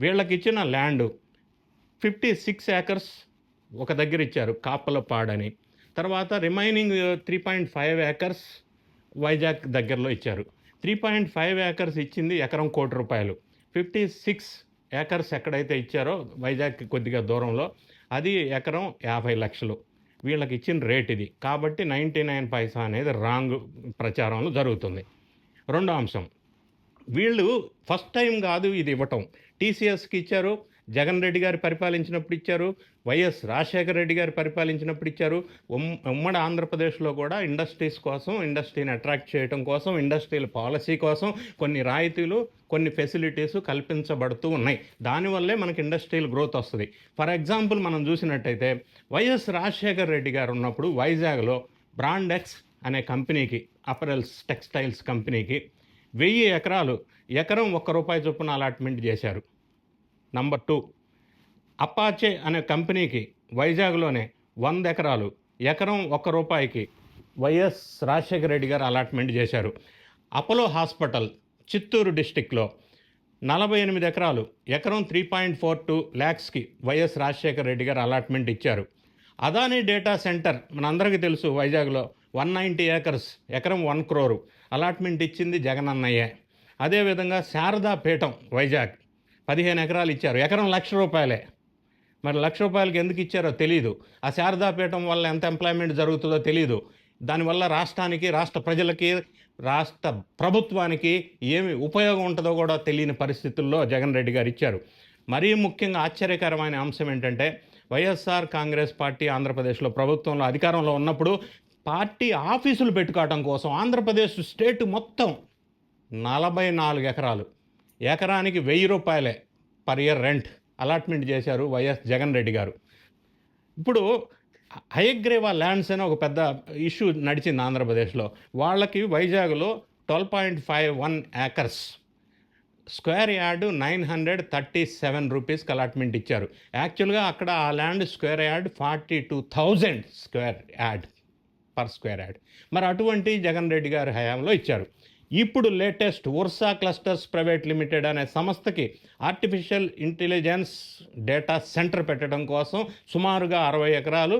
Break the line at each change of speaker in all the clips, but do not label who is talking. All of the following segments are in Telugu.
వీళ్ళకి ఇచ్చిన ల్యాండ్ ఫిఫ్టీ సిక్స్ ఏకర్స్ ఒక దగ్గర ఇచ్చారు కాపలపాడని. తర్వాత remaining uh, three point five acres Vizag దగ్గరలో ఇచ్చారు. త్రీ పాయింట్ ఫైవ్ ఏకర్స్ ఇచ్చింది ఎకరం కోటి రూపాయలు. ఫిఫ్టీ సిక్స్ ఏకర్స్ ఎక్కడైతే ఇచ్చారో వైజాగ్ కొద్దిగా దూరంలో అది ఎకరం యాభై లక్షలు. వీళ్ళకి ఇచ్చిన రేట్ ఇది. కాబట్టి నైంటీ నైన్ పైసా అనేది రాంగ్ ప్రచారంలో జరుగుతుంది. రెండో అంశం. వీళ్ళు ఫస్ట్ టైం కాదు ఇది ఇవ్వటం. టీసీఎస్కి ఇచ్చారు జగన్ రెడ్డి గారు పరిపాలించినప్పుడు ఇచ్చారు వైఎస్ రాజశేఖర రెడ్డి గారు పరిపాలించినప్పుడు ఇచ్చారు. ఉమ్- ఉమ్మడి ఆంధ్రప్రదేశ్లో కూడా ఇండస్ట్రీస్ కోసం ఇండస్ట్రీని అట్రాక్ట్ చేయడం కోసం ఇండస్ట్రియల్ పాలసీ కోసం కొన్ని రాయితీలు కొన్ని ఫెసిలిటీస్ కల్పించబడుతూ ఉన్నాయి. దానివల్లే మనకి ఇండస్ట్రియల్ గ్రోత్ వస్తుంది. ఫర్ ఎగ్జాంపుల్ మనం చూసినట్టయితే వైఎస్ రాజశేఖర రెడ్డి గారు ఉన్నప్పుడు వైజాగ్లో బ్రాండెక్స్ అనే కంపెనీకి అపరల్స్ టెక్స్టైల్స్ కంపెనీకి వెయ్యి ఎకరాలు ఎకరం ఒక్క రూపాయి చొప్పున అలాట్మెంట్ చేశారు. నంబర్ టూ అపాచే అనే కంపెనీకి వైజాగ్లోనే వంద ఎకరాలు ఎకరం ఒక్క రూపాయికి వైఎస్ రాజశేఖర రెడ్డి గారు అలాట్మెంట్ చేశారు. అపోలో హాస్పిటల్ చిత్తూరు డిస్టిక్లో నలభై ఎనిమిది ఎకరాలు ఎకరం త్రీ పాయింట్ ఫోర్ టూ ల్యాక్స్కి వైఎస్ రాజశేఖర రెడ్డి గారు అలాట్మెంట్ ఇచ్చారు. అదానీ డేటా సెంటర్ మనందరికీ తెలుసు వైజాగ్లో వన్ నైంటీ ఏకర్స్ ఎకరం వన్ క్రోరు. అలాట్మెంట్ ఇచ్చింది జగనన్నయ్యే. అదేవిధంగా శారదా పీఠం వైజాగ్. పదిహేను ఎకరాలు ఇచ్చారు. ఎకరం లక్ష రూపాయలే. మరి లక్ష రూపాయలకి ఎందుకు ఇచ్చారో తెలియదు ఆ శారదాపీఠం వల్ల ఎంత ఎంప్లాయ్మెంట్ జరుగుతుందో తెలియదు దానివల్ల రాష్ట్రానికి రాష్ట్ర ప్రజలకి రాష్ట్ర ప్రభుత్వానికి ఏమి ఉపయోగం ఉంటుందో కూడా తెలియని పరిస్థితుల్లో జగన్ రెడ్డి గారు ఇచ్చారు. మరీ ముఖ్యంగా ఆశ్చర్యకరమైన అంశం ఏంటంటే వైఎస్ఆర్ కాంగ్రెస్ పార్టీ ఆంధ్రప్రదేశ్లో ప్రభుత్వంలో అధికారంలో ఉన్నప్పుడు పార్టీ ఆఫీసులు పెట్టుకోవడం కోసం ఆంధ్రప్రదేశ్ స్టేట్ మొత్తం నలభై నాలుగు ఎకరాలు. ఎకరానికి వెయ్యి రూపాయలే పర్ ఇయర్ రెంట్ అలాట్మెంట్ చేశారు వైఎస్ జగన్ రెడ్డి గారు. ఇప్పుడు హయగ్రేవా ల్యాండ్స్ అనే ఒక పెద్ద ఇష్యూ నడిచింది ఆంధ్రప్రదేశ్లో. వాళ్ళకి వైజాగ్లో twelve point five one acres. Square yard nine hundred thirty seven రూపీస్కి అలాట్మెంట్ ఇచ్చారు. యాక్చువల్గా అక్కడ ఆ land square yard forty two thousand square yard. Per square yard మరి అటువంటి జగన్ రెడ్డి గారి హయాంలో ఇచ్చారు. ఇప్పుడు latest Ursa clusters private limited అనే సంస్థకి ఆర్టిఫిషియల్ ఇంటెలిజెన్స్ డేటా సెంటర్ పెట్టడం కోసం సుమారుగా అరవై ఎకరాలు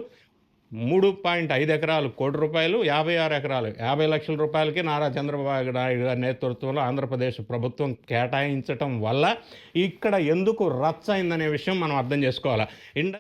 మూడు పాయింట్ ఐదు ఎకరాలు కోటి రూపాయలు యాభై ఆరు ఎకరాలు యాభై లక్షల రూపాయలకి నారా చంద్రబాబు నాయుడు గారి నేతృత్వంలో ఆంధ్రప్రదేశ్ ప్రభుత్వం కేటాయించటం వల్ల ఇక్కడ ఎందుకు రచ్చ అయిందనే విషయం మనం అర్థం చేసుకోవాలి. ఇండ